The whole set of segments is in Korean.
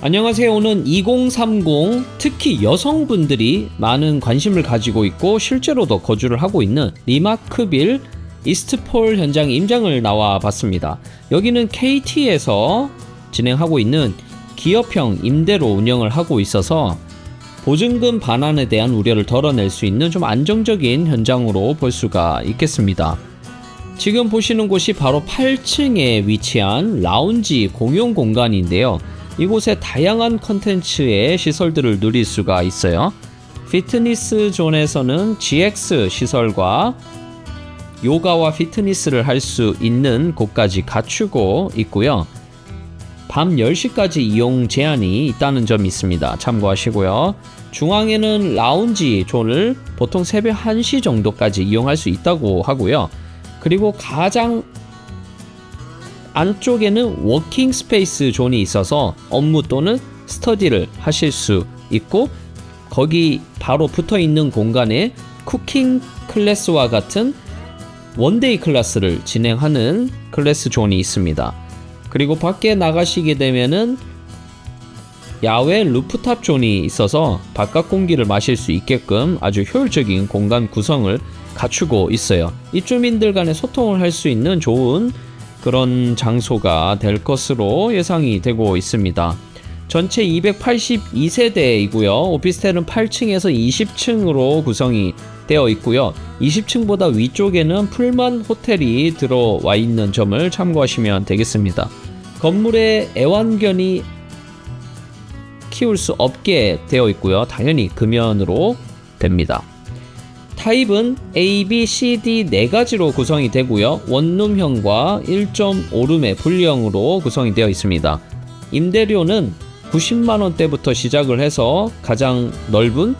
안녕하세요. 오늘 2030 특히 여성분들이 많은 관심을 가지고 있고 실제로도 거주를 하고 있는 리마크빌 이스트폴 현장 임장을 나와 봤습니다. 여기는 KT에서 진행하고 있는 기업형 임대로 운영을 하고 있어서 보증금 반환에 대한 우려를 덜어낼 수 있는 좀 안정적인 현장으로 볼 수가 있겠습니다. 지금 보시는 곳이 바로 8층에 위치한 라운지 공용 공간인데요. 이곳에 다양한 컨텐츠의 시설들을 누릴 수가 있어요. 피트니스 존에서는 GX 시설과 요가와 피트니스를 할 수 있는 곳까지 갖추고 있고요. 밤 10시까지 이용 제한이 있다는 점이 있습니다. 참고하시고요. 중앙에는 라운지 존을 보통 새벽 1시 정도까지 이용할 수 있다고 하고요. 그리고 가장 안쪽에는 워킹 스페이스 존이 있어서 업무 또는 스터디를 하실 수 있고 거기 바로 붙어 있는 공간에 쿠킹 클래스와 같은 원데이 클래스를 진행하는 클래스 존이 있습니다. 그리고 밖에 나가시게 되면은 야외 루프탑 존이 있어서 바깥 공기를 마실 수 있게끔 아주 효율적인 공간 구성을 갖추고 있어요. 입주민들 간에 소통을 할 수 있는 좋은 그런 장소가 될 것으로 예상이 되고 있습니다. 전체 282세대이고요. 오피스텔은 8층에서 20층으로 구성이 되어 있고요. 20층보다 위쪽에는 풀만 호텔이 들어와 있는 점을 참고하시면 되겠습니다. 건물의 애완견이 키울 수 없게 되어 있고요. 당연히 금연으로 됩니다. 타입은 A, B, C, D 네 가지로 구성이 되고요. 원룸형과 1.5룸의 분리형으로 구성이 되어 있습니다. 임대료는 90만 원대부터 시작을 해서 가장 넓은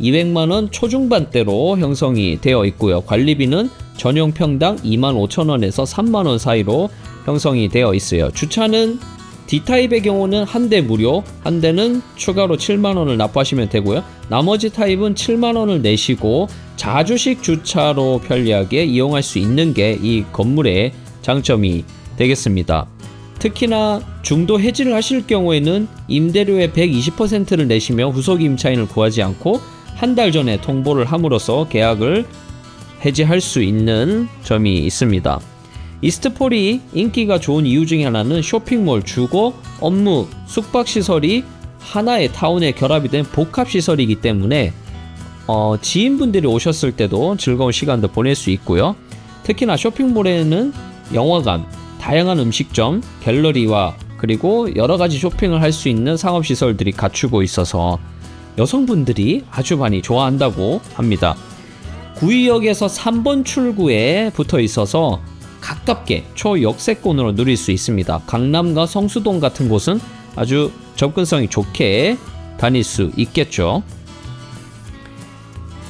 200만 원 초중반대로 형성이 되어 있고요. 관리비는 전용 평당 2만 5천 원에서 3만 원 사이로 형성이 되어 있어요. 주차는 D타입의 경우는 한 대 무료, 한 대는 추가로 7만 원을 납부하시면 되고요. 나머지 타입은 7만 원을 내시고 자주식 주차로 편리하게 이용할 수 있는 게 이 건물의 장점이 되겠습니다. 특히나 중도 해지를 하실 경우에는 임대료의 120%를 내시며 후속 임차인을 구하지 않고 한 달 전에 통보를 함으로써 계약을 해지할 수 있는 점이 있습니다. 이스트폴이 인기가 좋은 이유 중에 하나는 쇼핑몰, 주거, 업무, 숙박 시설이 하나의 타운에 결합이 된 복합 시설이기 때문에 어, 지인분들이 오셨을 때도 즐거운 시간도 보낼 수 있고요. 특히나 쇼핑몰에는 영화관, 다양한 음식점, 갤러리와 그리고 여러 가지 쇼핑을 할 수 있는 상업 시설들이 갖추고 있어서 여성분들이 아주 많이 좋아한다고 합니다. 구의역에서 3번 출구에 붙어 있어서 가깝게 초역세권으로 누릴 수 있습니다. 강남과 성수동 같은 곳은 아주 접근성이 좋게 다닐 수 있겠죠.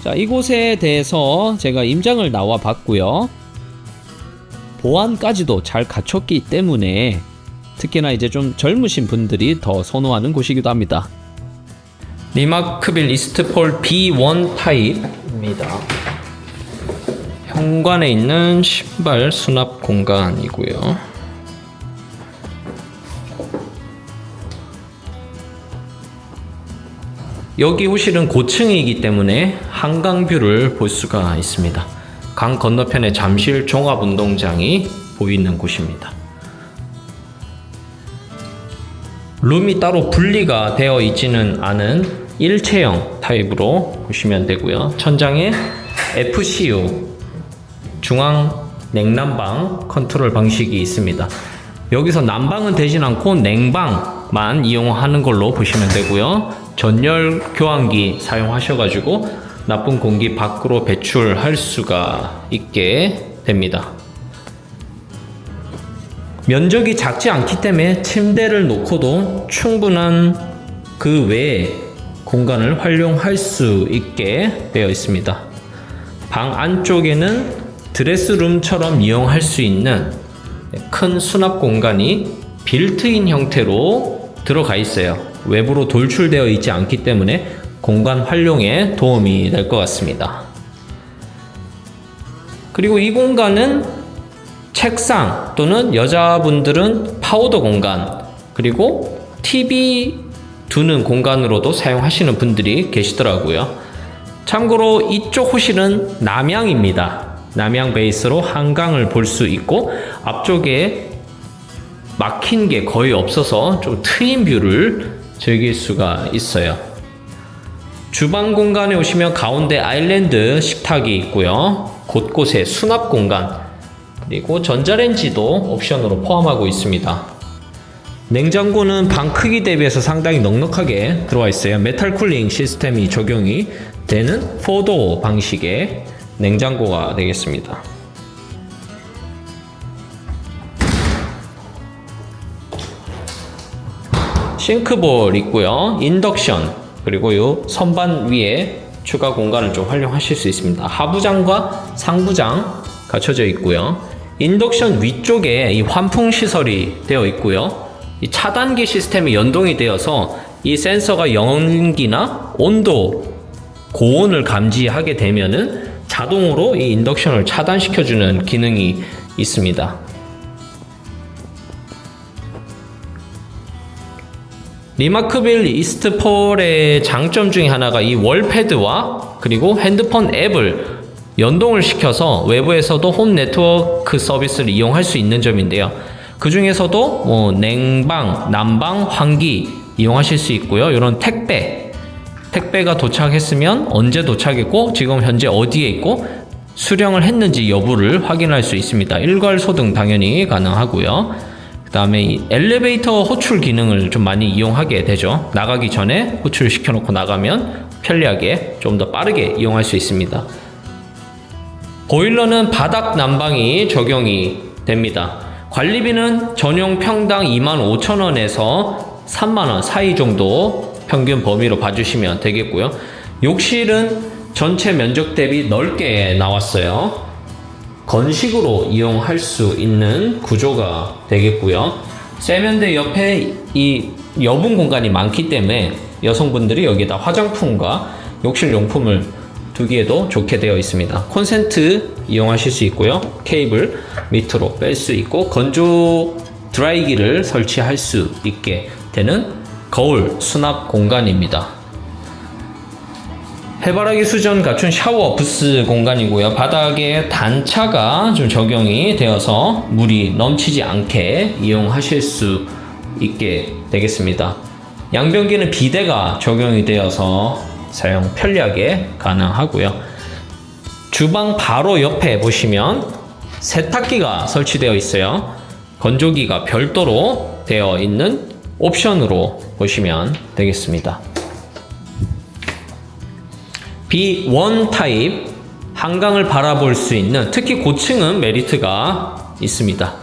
자, 이곳에 대해서 제가 임장을 나와 봤고요. 보안까지도 잘 갖췄기 때문에 특히나 이제 좀 젊으신 분들이 더 선호하는 곳이기도 합니다. 리마크빌 이스트폴 B1 타입입니다. 현관에 있는 신발 수납 공간이고요. 여기 호실은 고층이기 때문에 한강뷰를 볼 수가 있습니다. 강 건너편에 잠실 종합운동장이 보이는 곳입니다. 룸이 따로 분리가 되어 있지는 않은 일체형 타입으로 보시면 되고요. 천장에 FCU 중앙 냉난방 컨트롤 방식이 있습니다. 여기서 난방은 되진 않고 냉방만 이용하는 걸로 보시면 되고요. 전열 교환기 사용하셔가지고 나쁜 공기 밖으로 배출할 수가 있게 됩니다. 면적이 작지 않기 때문에 침대를 놓고도 충분한 그 외에 공간을 활용할 수 있게 되어 있습니다. 방 안쪽에는 드레스룸처럼 이용할 수 있는 큰 수납 공간이 빌트인 형태로 들어가 있어요. 외부로 돌출되어 있지 않기 때문에 공간 활용에 도움이 될 것 같습니다. 그리고 이 공간은 책상 또는 여자분들은 파우더 공간 그리고 TV 두는 공간으로도 사용하시는 분들이 계시더라고요. 참고로 이쪽 호실은 남향입니다. 남향 베이스로 한강을 볼 수 있고 앞쪽에 막힌 게 거의 없어서 좀 트인 뷰를 즐길 수가 있어요. 주방 공간에 오시면 가운데 아일랜드 식탁이 있고요. 곳곳에 수납 공간, 그리고 전자레인지도 옵션으로 포함하고 있습니다. 냉장고는 방 크기 대비해서 상당히 넉넉하게 들어와 있어요. 메탈 쿨링 시스템이 적용이 되는 4도 방식의 냉장고가 되겠습니다. 싱크볼 있고요. 인덕션 그리고 요 선반 위에 추가 공간을 좀 활용하실 수 있습니다. 하부장과 상부장 갖춰져 있고요. 인덕션 위쪽에 이 환풍 시설이 되어 있고요. 이 차단기 시스템이 연동이 되어서 이 센서가 연기나 온도, 고온을 감지하게 되면은 자동으로 이 인덕션을 차단시켜주는 기능이 있습니다. 리마크빌 이스트 폴의 장점 중에 하나가 이 월패드와 그리고 핸드폰 앱을 연동을 시켜서 외부에서도 홈 네트워크 서비스를 이용할 수 있는 점인데요. 그 중에서도 뭐 냉방, 난방, 환기 이용하실 수 있고요. 이런 택배, 택배가 도착했으면 언제 도착했고 지금 현재 어디에 있고 수령을 했는지 여부를 확인할 수 있습니다. 일괄 소등 당연히 가능하고요. 그 다음에 이 엘리베이터 호출 기능을 좀 많이 이용하게 되죠. 나가기 전에 호출 시켜놓고 나가면 편리하게 좀 더 빠르게 이용할 수 있습니다. 보일러는 바닥 난방이 적용이 됩니다. 관리비는 전용 평당 25,000원에서 3만원 사이 정도 평균 범위로 봐주시면 되겠고요. 욕실은 전체 면적 대비 넓게 나왔어요. 건식으로 이용할 수 있는 구조가 되겠고요. 세면대 옆에 이 여분 공간이 많기 때문에 여성분들이 여기다 화장품과 욕실 용품을 두기에도 좋게 되어 있습니다. 콘센트 이용하실 수 있고요. 케이블 밑으로 뺄 수 있고 건조 드라이기를 설치할 수 있게 되는 거울 수납 공간입니다. 해바라기 수전 갖춘 샤워 부스 공간이고요. 바닥에 단차가 좀 적용이 되어서 물이 넘치지 않게 이용하실 수 있게 되겠습니다. 양변기는 비대가 적용이 되어서 사용 편리하게 가능하고요. 주방 바로 옆에 보시면 세탁기가 설치되어 있어요. 건조기가 별도로 되어 있는 옵션으로 보시면 되겠습니다. B1 타입 한강을 바라볼 수 있는 특히 고층은 메리트가 있습니다.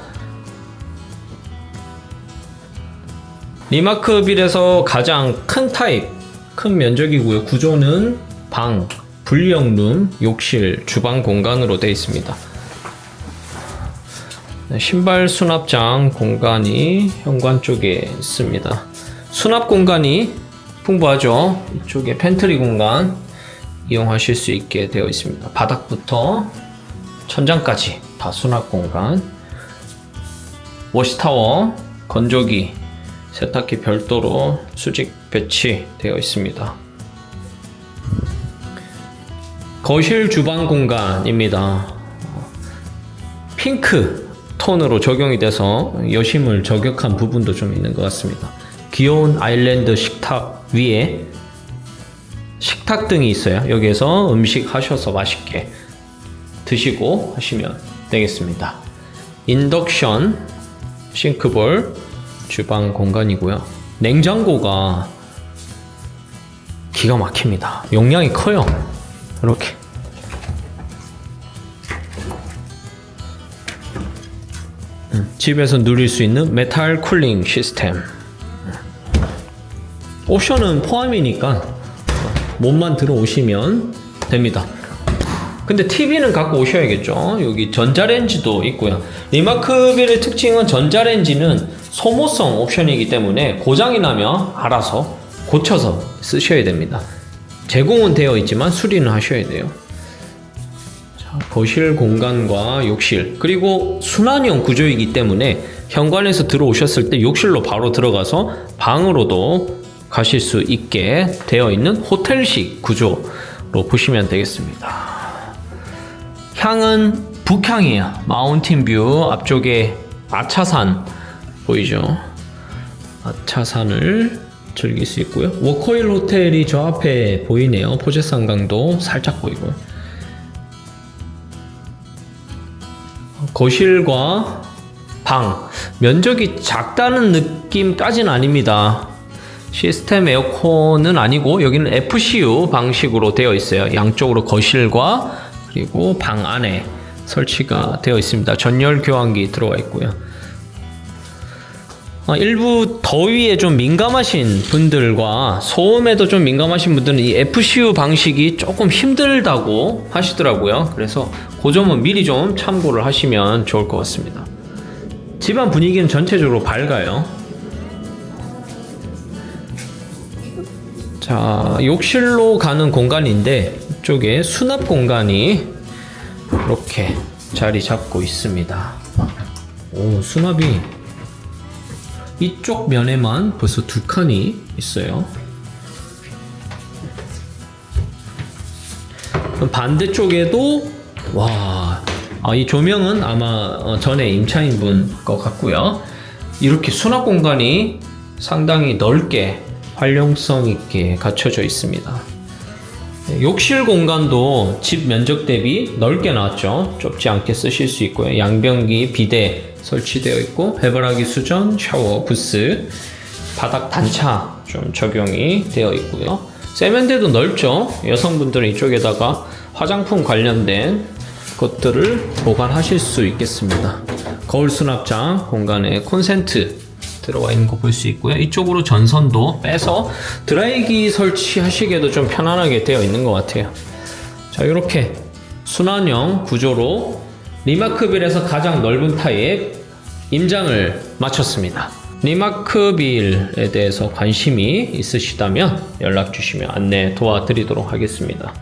리마크빌에서 가장 큰 타입, 큰 면적이고요. 구조는 방, 분리형 룸, 욕실, 주방 공간으로 되어 있습니다. 네, 신발 수납장 공간이 현관 쪽에 있습니다. 수납 공간이 풍부하죠. 이쪽에 팬트리 공간 이용하실 수 있게 되어 있습니다. 바닥부터 천장까지 다 수납 공간. 워시타워, 건조기, 세탁기 별도로 수직 배치되어 있습니다. 거실 주방 공간입니다. 핑크 톤으로 적용이 돼서 여심을 저격한 부분도 좀 있는 것 같습니다. 귀여운 아일랜드 식탁 위에 식탁 등이 있어요. 여기에서 음식 하셔서 맛있게 드시고 하시면 되겠습니다. 인덕션 싱크볼 주방 공간이고요. 냉장고가 기가 막힙니다. 용량이 커요. 이렇게. 음, 집에서 누릴 수 있는 메탈 쿨링 시스템. 음. 옵션은 포함이니까 몸만 들어오시면 됩니다. 근데 TV는 갖고 오셔야겠죠. 여기 전자레인지도 있고요. 리마크빌의 특징은 전자레인지는 소모성 옵션이기 때문에 고장이 나면 알아서 고쳐서 쓰셔야 됩니다. 제공은 되어 있지만 수리는 하셔야 돼요. 자, 거실 공간과 욕실 그리고 순환형 구조이기 때문에 현관에서 들어오셨을 때 욕실로 바로 들어가서 방으로도 가실 수 있게 되어 있는 호텔식 구조로 보시면 되겠습니다. 향은 북향이에요. 마운틴 뷰 앞쪽에 아차산 보이죠? 아차산을 즐길 수 있고요. 워커힐 호텔이 저 앞에 보이네요. 포제산강도 살짝 보이고요. 거실과 방 면적이 작다는 느낌까지는 아닙니다. 시스템 에어컨은 아니고 여기는 FCU 방식으로 되어 있어요. 양쪽으로 거실과 그리고 방 안에 설치가 되어 있습니다. 전열 교환기 들어가 있고요. 어, 일부 더위에 좀 민감하신 분들과 소음에도 좀 민감하신 분들은 이 FCU 방식이 조금 힘들다고 하시더라고요. 그래서 그 점은 미리 좀 참고를 하시면 좋을 것 같습니다. 집안 분위기는 전체적으로 밝아요. 자, 욕실로 가는 공간인데 이쪽에 수납 공간이 이렇게 자리 잡고 있습니다. 오, 수납이 이쪽 면에만 벌써 두 칸이 있어요. 반대쪽에도 와, 아, 이 조명은 아마 어, 전에 임차인 분 것 같고요. 이렇게 수납 공간이 상당히 넓게 활용성 있게 갖춰져 있습니다. 네, 욕실 공간도 집 면적 대비 넓게 나왔죠. 좁지 않게 쓰실 수 있고요. 양변기, 비대 설치되어 있고 해바라기 수전, 샤워, 부스, 바닥 단차 좀 적용이 되어 있고요. 세면대도 넓죠. 여성분들은 이쪽에다가 화장품 관련된 것들을 보관하실 수 있겠습니다. 거울 수납장 공간에 콘센트 들어가 있는 거 볼 수 있고요. 이쪽으로 전선도 빼서 드라이기 설치하시기에도 좀 편안하게 되어 있는 것 같아요. 자, 이렇게 순환형 구조로 리마크빌에서 가장 넓은 타입 임장을 마쳤습니다. 리마크빌에 대해서 관심이 있으시다면 연락 주시면 안내 도와드리도록 하겠습니다.